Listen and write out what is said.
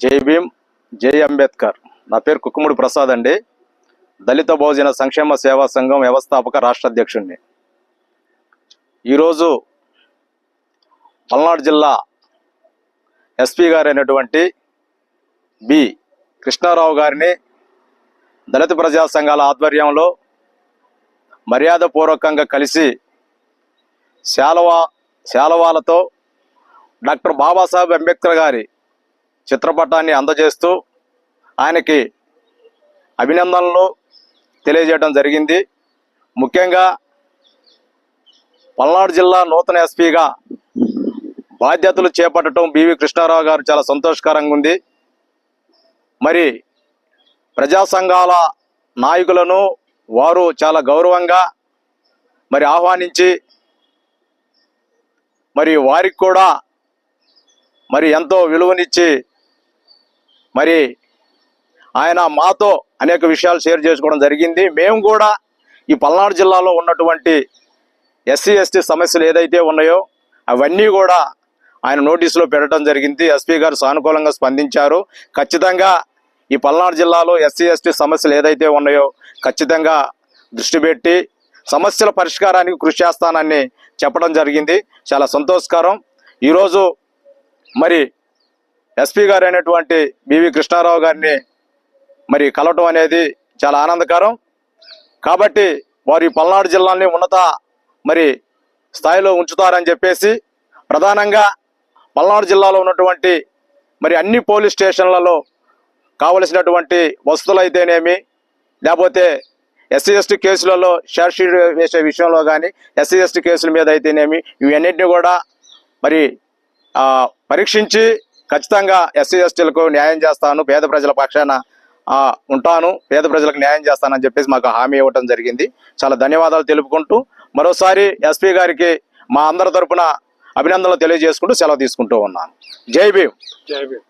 జై భీమ్ జై అంబేద్కర్. నా పేరు కుక్కుముడి ప్రసాద్ అండి. దళిత బహుజన సంక్షేమ సేవా సంఘం వ్యవస్థాపక రాష్ట్ర అధ్యక్షుడిని ఈరోజు పల్నాడు జిల్లా ఎస్పీ గారైనటువంటి బి. కృష్ణారావు గారిని దళిత ప్రజా సంఘాల ఆధ్వర్యంలో మర్యాదపూర్వకంగా కలిసి శాలవా శాలవాలతో డాక్టర్ బాబాసాహెబ్ అంబేద్కర్ గారి చిత్రపటాన్ని అందజేస్తూ ఆయనకి అభినందనలు తెలియజేయడం జరిగింది. ముఖ్యంగా పల్నాడు జిల్లా నూతన ఎస్పీగా బాధ్యతలు చేపట్టడం బివి కృష్ణారావు గారు చాలా సంతోషకరంగా ఉంది. మరి ప్రజా సంఘాల నాయకులను వారు చాలా గౌరవంగా మరి ఆహ్వానించి మరి వారికి కూడా మరి ఎంతో విలువనిచ్చి మరి ఆయన మాతో అనేక విషయాలు షేర్ చేసుకోవడం జరిగింది. మేము కూడా ఈ పల్నాడు జిల్లాలో ఉన్నటువంటి ఎస్సీ ఎస్టీ సమస్యలు ఏదైతే ఉన్నాయో అవన్నీ కూడా ఆయన నోటీసులో పెట్టడం జరిగింది. ఎస్పీ గారు సానుకూలంగా స్పందించారు. ఖచ్చితంగా ఈ పల్నాడు జిల్లాలో ఎస్సీ ఎస్టీ సమస్యలు ఏదైతే ఉన్నాయో ఖచ్చితంగా దృష్టి పెట్టి సమస్యల పరిష్కారానికి కృషి చేస్తానని చెప్పడం జరిగింది. చాలా సంతోషకరం. ఈరోజు మరి ఎస్పీ గారు అయినటువంటి బివి కృష్ణారావు గారిని మరి కలవటం అనేది చాలా ఆనందకరం. కాబట్టి వారు ఈ పల్నాడు జిల్లాని ఉన్నత మరి స్థాయిలో ఉంచుతారని చెప్పేసి ప్రధానంగా పల్నాడు జిల్లాలో ఉన్నటువంటి మరి అన్ని పోలీస్ స్టేషన్లలో కావలసినటువంటి వసతులు అయితేనేమి లేకపోతే ఎస్సీ ఎస్టీ కేసులలో షార్ట్షీట్ వేసే విషయంలో కానీ ఎస్సీ ఎస్టీ కేసుల మీద అయితేనేమి ఇవన్నిటిని కూడా మరి పరీక్షించి ఖచ్చితంగా ఎస్సీ ఎస్టీలకు న్యాయం చేస్తాను పేద ప్రజల పక్షాన ఉంటాను పేద ప్రజలకు న్యాయం చేస్తానని చెప్పేసి మాకు హామీ ఇవ్వటం జరిగింది. చాలా ధన్యవాదాలు తెలుపుకుంటూ మరోసారి ఎస్పీ గారికి మా అందరి తరఫున అభినందనలు తెలియజేసుకుంటూ సెలవు తీసుకుంటూ ఉన్నాను. జై భీమ్. జై భీమ్.